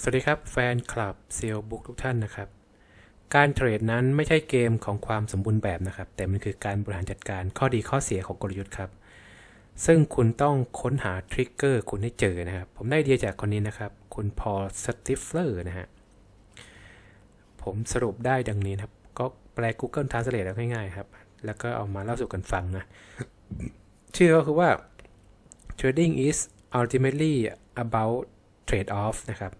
สวัสดีครับแฟนคลับเซียลบุ๊กทุกท่านนะครับ การเทรดนั้นไม่ใช่เกมของความสมบูรณ์แบบนะครับ แต่มันคือการบริหารจัดการข้อดีข้อเสียของกลยุทธ์ครับ ซึ่งคุณต้องค้นหาทริกเกอร์คุณให้เจอนะครับ ผมได้ไอเดียจากคนนี้นะครับ คุณพอลสติฟเลอร์นะฮะผมสรุปได้ดังนี้นะครับ ก็แปล Google Translate แล้วง่ายๆครับ แล้วก็เอามาเล่าสู่กันฟังนะชื่อก็คือว่า trading is ultimately about trade off นะครับ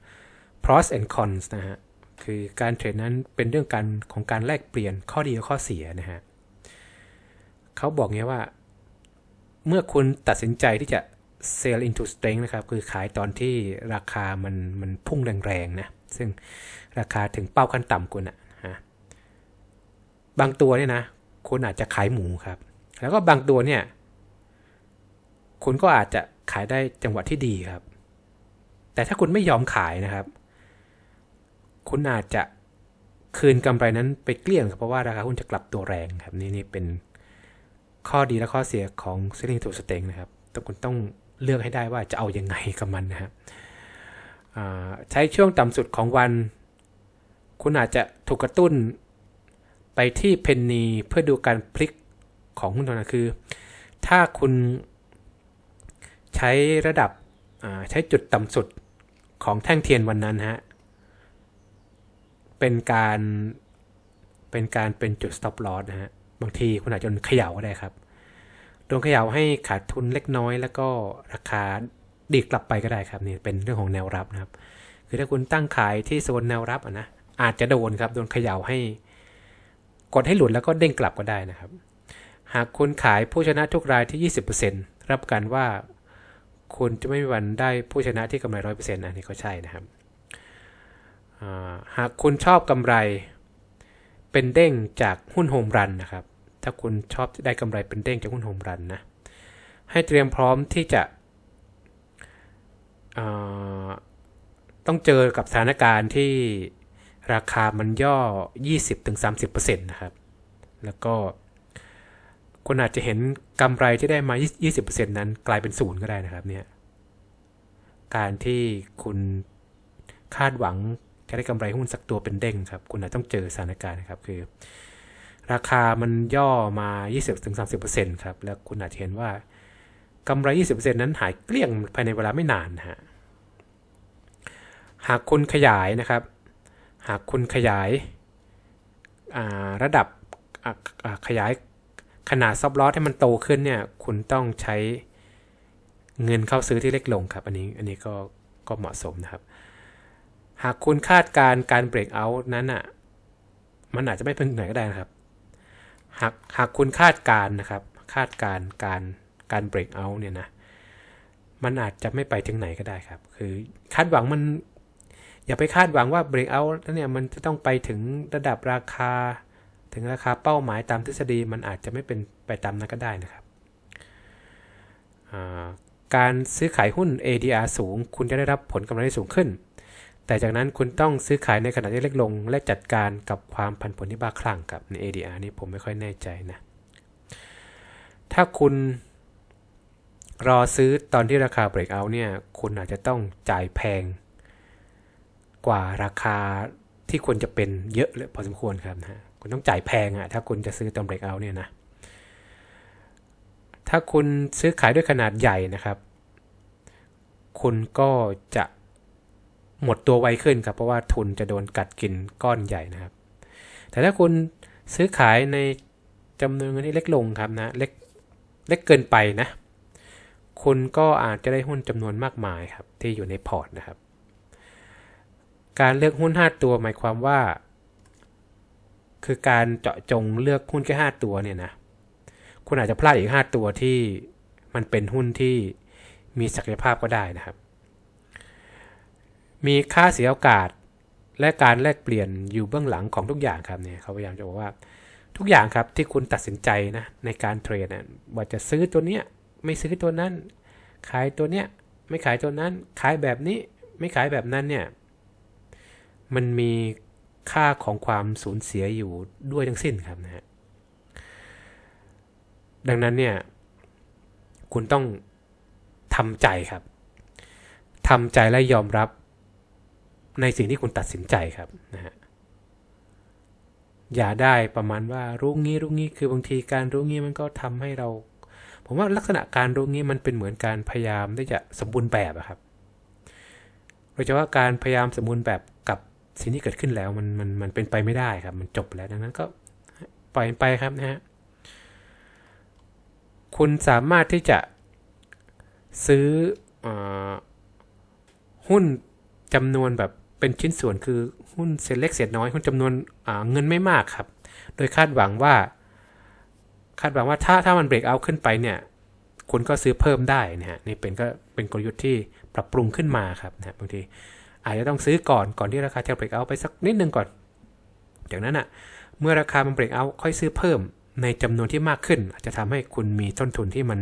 pros and cons นะฮะ คือการเทรดนั้นเป็นเรื่องการของการแลกเปลี่ยนข้อดีและข้อเสียนะฮะเขาบอกเงี้ยว่า เมื่อคุณตัดสินใจที่จะ sell into strength นะครับ คือขายตอนที่ราคามันมันพุ่งแรงๆนะ ซึ่งราคาถึงเป้าขั้นต่ำคุณอะฮะบางตัวเนี่ยนะคุณอาจจะขายหมูครับ แล้วก็บางตัวเนี่ย คุณก็อาจจะขายได้จังหวะที่ดีครับ แต่ถ้าคุณไม่ยอมขายนะครับ คุณอาจจะคืนกำไรนั้นไปเกลี้ยงครับเพราะว่าราคาหุ้นจะกลับตัวแรงครับนี่นี่เป็นข้อดีและข้อเสียของ selling to strength นะครับต้องคุณต้องเลือกให้ได้ว่าจะเอายังไงกับมันนะครับใช้ช่วงต่ำสุดของวัน คุณอาจจะถูกกระตุ้นไปที่เพนนีเพื่อดูการพลิกของหุ้นตัวนั้นคือ ถ้าคุณใช้ระดับใช้จุดต่ำสุดของแท่งเทียนวันนั้นฮะ เป็นการเป็นการเป็นจุด stop loss นะฮะ บางทีคุณอาจจะโดนเขย่าก็ได้ครับ โดนเขย่าให้ขาดทุนเล็กน้อย แล้วก็ราคาดีกลับไปก็ได้ครับนี่เป็นเรื่องของแนวรับนะครับ คือถ้าคุณตั้งขายที่โซนแนวรับอะนะอาจจะโดนครับโดนเขย่าให้ กดให้หลุดแล้วก็เด้งกลับก็ได้นะครับ หากคุณขายผู้ชนะทุกรายที่ 20%รับประกันว่า คุณจะไม่มีวันได้ผู้ชนะที่กำไรร้อยเปอร์เซ็นต์อันนี้ก็ใช่นะครับ หากคุณชอบกำไรเป็นเด้งจากหุ้นโฮมรันนะครับ ถ้าคุณชอบได้กำไรเป็นเด้งจากหุ้นโฮมรันนะ ให้เตรียมพร้อมที่จะต้องเจอกับสถานการณ์ที่ราคามันย่อ 20-30%นะครับ แล้วก็คุณอาจจะเห็นกำไรที่ได้มา 20%นั้นกลายเป็นศูนย์ก็ได้นะครับเนี่ย การที่คุณคาดหวัง จะได้กำไรหุ้นสักตัวเป็นเด้งครับ คุณอาจต้องเจอสถานการณ์นะครับคือ ราคามันย่อมา 20-30%ครับ แล้วคุณอาจจะเห็นว่ากำไร 20%นั้นหายเกลี้ยงภายในเวลาไม่นานนะฮะหากคุณขยายนะครับ หากคุณขยายาระดับขยายขนาดซับลอสให้มันโตขึ้นเนี่ย คุณต้องใช้เงินเข้าซื้อที่เล็กลงครับ อันนี้ อันนี้ก็ ก็เหมาะสมนะครับ หากคุณคาดการณ์การเบรกเอาท์นั้นอะ มันอาจจะไม่เป็นไหนก็ได้นะครับ หากหากคุณคาดการณ์นะครับ คาดการณ์การการเบรกเอาท์เนี่ยนะ มันอาจจะไม่ไปถึงไหนก็ได้ครับ คือคาดหวังมัน อย่าไปคาดหวังว่าเบรกเอาท์แล้วเนี่ยมันจะต้องไปถึงระดับราคา ถึงราคาเป้าหมายตามทฤษฎีมันอาจจะไม่เป็นไปตามนั้นก็ได้นะครับการซื้อขายหุ้น ADR สูง คุณจะได้รับผลกำไรสูงขึ้น แต่จากนั้นคุณต้องซื้อขายในขณะที่เล็กลง และจัดการกับความผันผวนที่บ้าคลั่งกับใน ADR นี่ผมไม่ค่อยแน่ใจนะ ถ้าคุณรอซื้อตอนที่ราคา break out เนี่ย คุณอาจจะต้องจ่ายแพง กว่าราคาที่ควรจะเป็นเยอะเลยพอสมควรครับนะฮะคุณต้องจ่ายแพงอะถ้าคุณจะซื้อตอน break out เนี่ยนะ ถ้าคุณซื้อขายด้วยขนาดใหญ่นะครับ คุณก็จะ หมดตัวไวขึ้นครับ เพราะว่าทุนจะโดนกัดกินก้อนใหญ่นะครับ แต่ถ้าคุณซื้อขายในจำนวนเงินที่เล็กลงครับนะเล็กเล็กเกินไปนะ คุณก็อาจจะได้หุ้นจำนวนมากมายครับ ที่อยู่ในพอร์ตนะครับ การเลือกหุ้น 5 ตัวหมายความว่า คือการเจาะจงเลือกหุ้นแค่ 5 ตัวเนี่ยนะ คุณอาจจะพลาดอีก 5 ตัวที่มันเป็นหุ้นที่มีศักยภาพก็ได้นะครับ มีค่าเสียโอกาสและการแลกเปลี่ยนอยู่เบื้องหลังของทุกอย่างครับเนี่ยเขาพยายามจะบอกว่าทุกอย่างครับที่คุณตัดสินใจนะในการเทรดนะว่าจะซื้อตัวเนี้ยไม่ซื้อตัวนั้น ขายตัวเนี้ยไม่ขายตัวนั้น ขายแบบนี้ไม่ขายแบบนั้นเนี่ยมันมีค่าของความสูญเสียอยู่ด้วยทั้งสิ้นครับนะฮะดังนั้นเนี่ยคุณต้องทำใจครับทำใจและยอมรับ ในสิ่งที่คุณตัดสินใจครับนะฮะอย่าได้ประมาณว่ารู้งี้รู้งี้คือบางทีการรู้งี้มันก็ทำให้เรา ผมว่าลักษณะการรู้งี้มันเป็นเหมือนการพยายามที่จะสมบูรณ์แบบอะครับโดยเฉพาะการพยายามสมบูรณ์แบบกับสิ่งที่เกิดขึ้นแล้วมันมันมันเป็นไปไม่ได้ครับ มันจบแล้วดังนั้นก็ปล่อยไปครับนะฮะคุณสามารถที่จะซื้ออหุ้นจำนวนแบบ เป็นชิ้นส่วนคือหุ้นเศษเล็กเศษน้อยหุ้นจำนวนเงินไม่มากครับ โดยคาดหวังว่า คาดหวังว่าถ้าถ้ามันเบรกเอาขึ้นไปเนี่ยคุณก็ซื้อเพิ่มได้นะฮะนี่เป็นก็เป็นกลยุทธ์ที่ปรับปรุงขึ้นมาครับนะบางทีอาจจะต้องซื้อก่อนก่อนที่ราคาจะเบรกเอาไปสักนิดนึงก่อน จากนั้นอะเมื่อราคามันเบรกเอาค่อยซื้อเพิ่มในจำนวนที่มากขึ้น อาจจะทำให้คุณมีต้นทุนที่มัน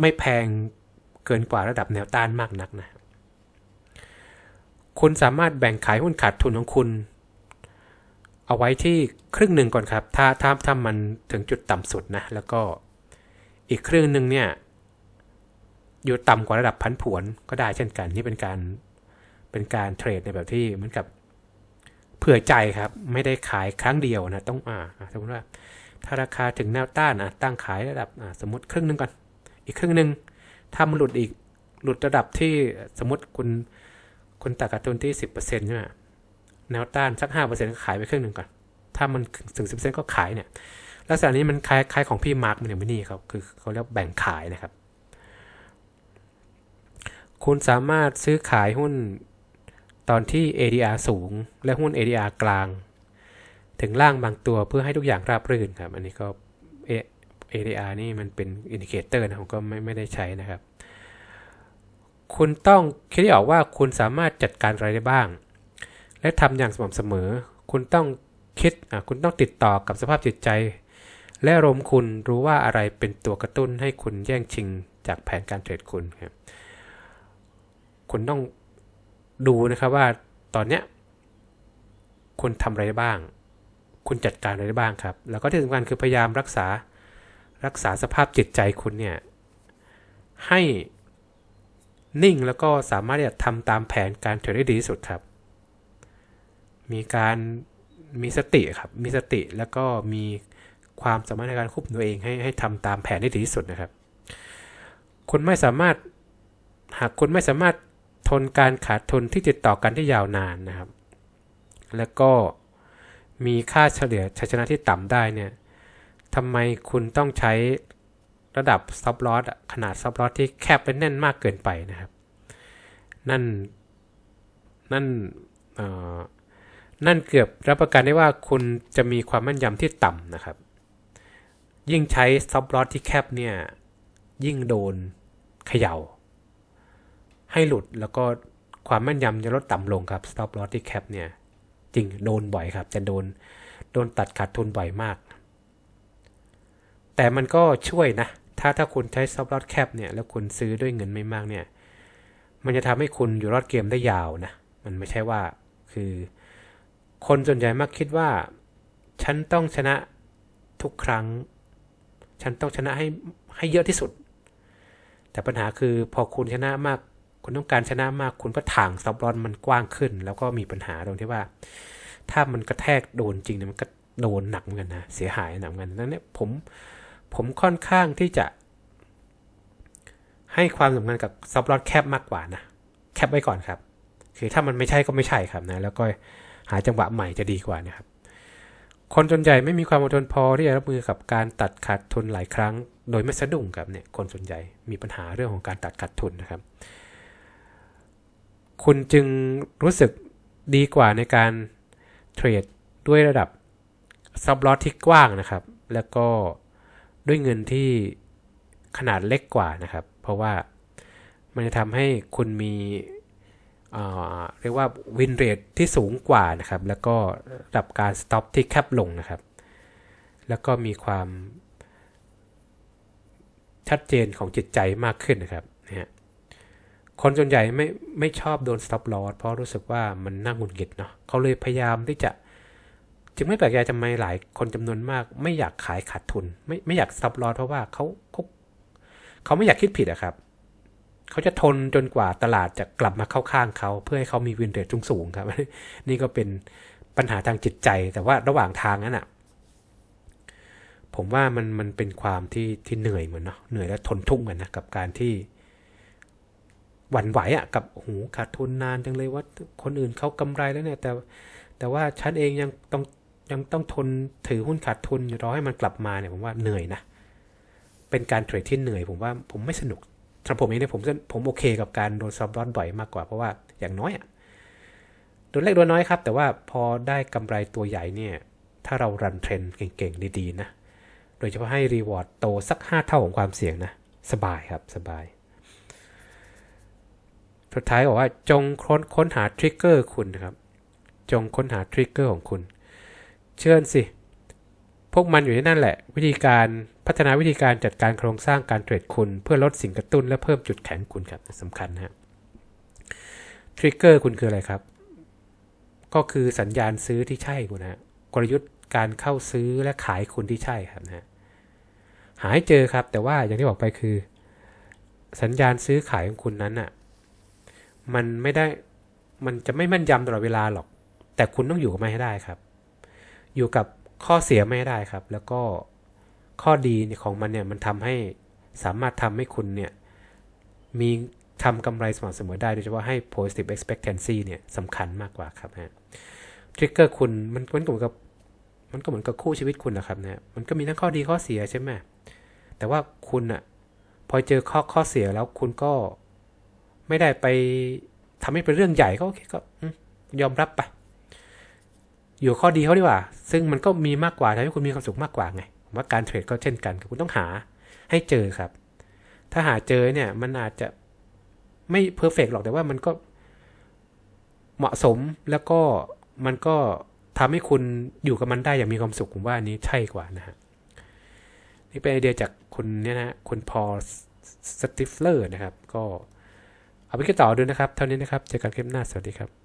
ไม่แพงเกินกว่าระดับแนวต้านมากนักนะ คุณสามารถแบ่งขายหุ้นขาดทุนของคุณ เอาไว้ที่ครึ่งหนึ่งก่อนครับ ถ้าถ้าถ้ามันถึงจุดต่ำสุดนะ แล้วก็อีกครึ่งหนึ่งเนี่ย อยู่ต่ำกว่าระดับพันผวนก็ได้เช่นกัน นี่เป็นการเป็นการเทรดในแบบที่เหมือนกับเผื่อใจครับ ไม่ได้ขายครั้งเดียวนะ ต้องอ่าสมมติว่า ถ้าราคาถึงแนวต้านอะตั้งขายระดับอ่าสมมติครึ่งหนึ่งก่อน อีกครึ่งหนึ่งถ้ามันหลุดอีกหลุดระดับที่สมมติคุณ คุณตัดการทุนที่สิบเปอร์เซ็นต์ใช่ไหมแนวต้านสักห้าเปอร์เซ็นต์ขายไปครึ่งหนึ่งก่อน ถ้ามันถึงสิบเปอร์เซ็นต์ก็ขายเนี่ยลักษณะนี้มันคล้ายคล้ายของพี่มาร์คมันอย่างนี้ครับคือเขาเรียกแบ่งขายนะครับ คุณสามารถซื้อขายหุ้นตอนที่ ADR สูง และหุ้น ADR กลาง ถึงล่างบางตัวเพื่อให้ทุกอย่างราบรื่นครับ อันนี้ก็ ADR นี่มันเป็นอินดิเคเตอร์นะผมก็ไม่ไม่ได้ใช้นะครับ คุณต้องคิดให้ออกว่าคุณสามารถจัดการอะไรได้บ้าง และทำอย่างสม่ำเสมอ คุณต้องคิดคุณต้องติดต่อกับสภาพจิตใจ และอารมณ์คุณรู้ว่าอะไรเป็นตัวกระตุ้นให้คุณแย่งชิงจากแผนการเทรดคุณครับคุณต้องดูนะครับว่าตอนเนี้ยคุณทำอะไรได้บ้าง คุณจัดการอะไรได้บ้างครับ แล้วก็ที่สำคัญคือพยายามรักษารักษาสภาพจิตใจคุณเนี่ยให้ นิ่งแล้วก็สามารถจะทำตามแผนการเทรดได้ดีที่สุดครับ มีการมีสติครับ มีสติแล้วก็มีความสามารถในการควบคุมตัวเองให้ให้ทำตามแผนได้ดีที่สุดนะครับ คุณไม่สามารถหากคุณไม่สามารถทนการขาดทุนที่ติดต่อกันที่ยาวนานนะครับ แล้วก็มีค่าเฉลี่ยชัยชนะที่ต่ำได้เนี่ยทำไมคุณต้องใช้ ระดับซับลอสขนาดซับลอสที่แคบและแน่นมากเกินไปนะครับ นั่นนั่นนั่นเกือบรับประกันได้ว่าคุณจะมีความแม่นยำที่ต่ำนะครับ ยิ่งใช้ซับลอสที่แคบเนี่ย ยิ่งโดนเขย่า ให้หลุดแล้วก็ความแม่นยำจะลดต่ำลงครับ stop loss ที่แคปเนี่ยจริงโดนบ่อยครับ จะโดนโดนตัดขาดทุนบ่อยมาก แต่มันก็ช่วยนะ ถ้าถ้าคุณใช้ซับลอตแคปเนี่ยแล้วคุณซื้อด้วยเงินไม่มากเนี่ย มันจะทำให้คุณอยู่รอดเกมได้ยาวนะ มันไม่ใช่ว่าคือ คนส่วนใหญ่มักคิดว่า ฉันต้องชนะทุกครั้ง ฉันต้องชนะให้ให้เยอะที่สุด แต่ปัญหาคือพอคุณชนะมาก คุณต้องการชนะมาก คุณก็ถ่างซับลอตมันกว้างขึ้น แล้วก็มีปัญหาตรงที่ว่า ถ้ามันกระแทกโดนจริงเนี่ยมันก็โดนหนักเหมือนกันนะเสียหายหนักเหมือนกันนั้นเนี่ยผม ผมค่อนข้างที่จะ ให้ความสำคัญกับซับลอตแคบมากกว่านะ แคบไว้ก่อนครับ คือถ้ามันไม่ใช่ก็ไม่ใช่ครับนะ แล้วก็หาจังหวะใหม่จะดีกว่านะครับ คนส่วนใหญ่ไม่มีความอดทนพอที่จะรับมือกับการตัดขาดทุนหลายครั้ง โดยไม่สะดุ้งครับเนี่ย คนส่วนใหญ่มีปัญหาเรื่องของการตัดขาดทุนนะครับ คุณจึงรู้สึกดีกว่าในการเทรดด้วยระดับซับลอตที่กว้างนะครับ แล้วก็ ด้วยเงินที่ขนาดเล็กกว่านะครับ เพราะว่ามันจะทำให้คุณมีเรียกว่าวินเรทที่สูงกว่านะครับ แล้วก็ระดับการสต็อปที่แคบลงนะครับ แล้วก็มีความชัดเจนของจิตใจมากขึ้นนะครับนะคนส่วนใหญ่ไม่ไม่ชอบโดน stop loss เพราะรู้สึกว่ามันน่าหงุดหงิดเนาะเขาเลยพยายามที่จะ จึงไม่แปลกใจทำไมหลายคนจำนวนมาก ไม่อยากขายขาดทุน ไม่ไม่อยากซับลอสเพราะว่าเขาเขาเขาไม่อยากคิดผิดอะครับ เขาจะทนจนกว่าตลาดจะกลับมาเข้าข้างเขาเพื่อให้เขามีวินเทจสูงๆครับ นี่ก็เป็นปัญหาทางจิตใจ แต่ว่าระหว่างทางนั้นอะผมว่ามันมันเป็นความที่ที่เหนื่อยเหมือนเนาะเหนื่อยและทนทุกข์เหมือนนะกับการที่หวั่นไหวอะกับโอ้โหขาดทุนนานจังเลยว่าคนอื่นเขากำไรแล้วเนี่ย แต่แต่ว่าฉันเองยังต้อง ยังต้องทนถือหุ้นขาดทุนรอให้มันกลับมาเนี่ยผมว่าเหนื่อยนะ เป็นการเทรดที่เหนื่อย ผมว่าผมไม่สนุกสำหรับผมเองเนี่ยผมผมโอเคกับการโดนซอบดอนบ่อยมากกว่าเพราะว่าอย่างน้อยอะ่ะโดนเล็กโดนน้อยครับ แต่ว่าพอได้กำไรตัวใหญ่เนี่ย ถ้าเรารันเทรนเก่งๆ ดีๆ นะ โดยเฉพาะให้รีวอร์ดโตสัก 5 เท่าของความเสี่ยงนะ สบายครับ สบาย สุดท้ายบอกว่าจงค้นค้นหาทริกเกอร์คุณนะครับ จงค้นหาทริกเกอร์ของคุณ เชื่อสิ พวกมันอยู่ที่นั่นแหละ วิธีการพัฒนาวิธีการจัดการโครงสร้างการเทรดคุณ เพื่อลดสิ่งกระตุ้นและเพิ่มจุดแข็งคุณครับสำคัญนะฮะทริกเกอร์คุณคืออะไรครับ ก็คือสัญญาณซื้อที่ใช่คุณนะกลยุทธ์การเข้าซื้อและขายคุณที่ใช่ครับนะฮะหาให้เจอครับ แต่ว่าอย่างที่บอกไปคือ สัญญาณซื้อขายของคุณนั้นอะมันไม่ได้มันจะไม่แม่นยำตลอดเวลาหรอก แต่คุณต้องอยู่กับมันให้ได้ครับ อยู่กับข้อเสียไม่ได้ครับ แล้วก็ข้อดีของมันเนี่ยมันทำให้สามารถทำให้คุณเนี่ยมีทำกำไรสม่ำเสมอได้โดยเฉพาะให้ positive expectancy เนี่ยสำคัญมากกว่าครับฮะทริกเกอร์คุณมันมันก็เหมือนกับมันก็เหมือนกับคู่ชีวิตคุณนะครับเนี่ยมันก็มีทั้งข้อดีข้อเสียใช่ไหมแต่ว่าคุณอะพอเจอข้อข้อเสียแล้วคุณก็ไม่ได้ไปทำให้เป็นเรื่องใหญ่ก็โอเคก็ยอมรับไป อยู่ข้อดีเขาดีกว่า ซึ่งมันก็มีมากกว่าทำให้คุณมีความสุขมากกว่าไงผมว่าการเทรดก็เช่นกันคุณต้องหาให้เจอครับ ถ้าหาเจอเนี่ยมันอาจจะไม่เพอร์เฟกหรอกแต่ว่ามันก็เหมาะสมแล้วก็มันก็ทำให้คุณอยู่กับมันได้อย่างมีความสุขผมว่าอันนี้ใช่กว่านะฮะนี่เป็นไอเดียจากคุณเนี่ยนะคุณพอสติฟเลอร์นะครับ ก็เอาไปกันต่อดูนะครับ เท่านี้นะครับ เจอกันคลิปหน้า สวัสดีครับ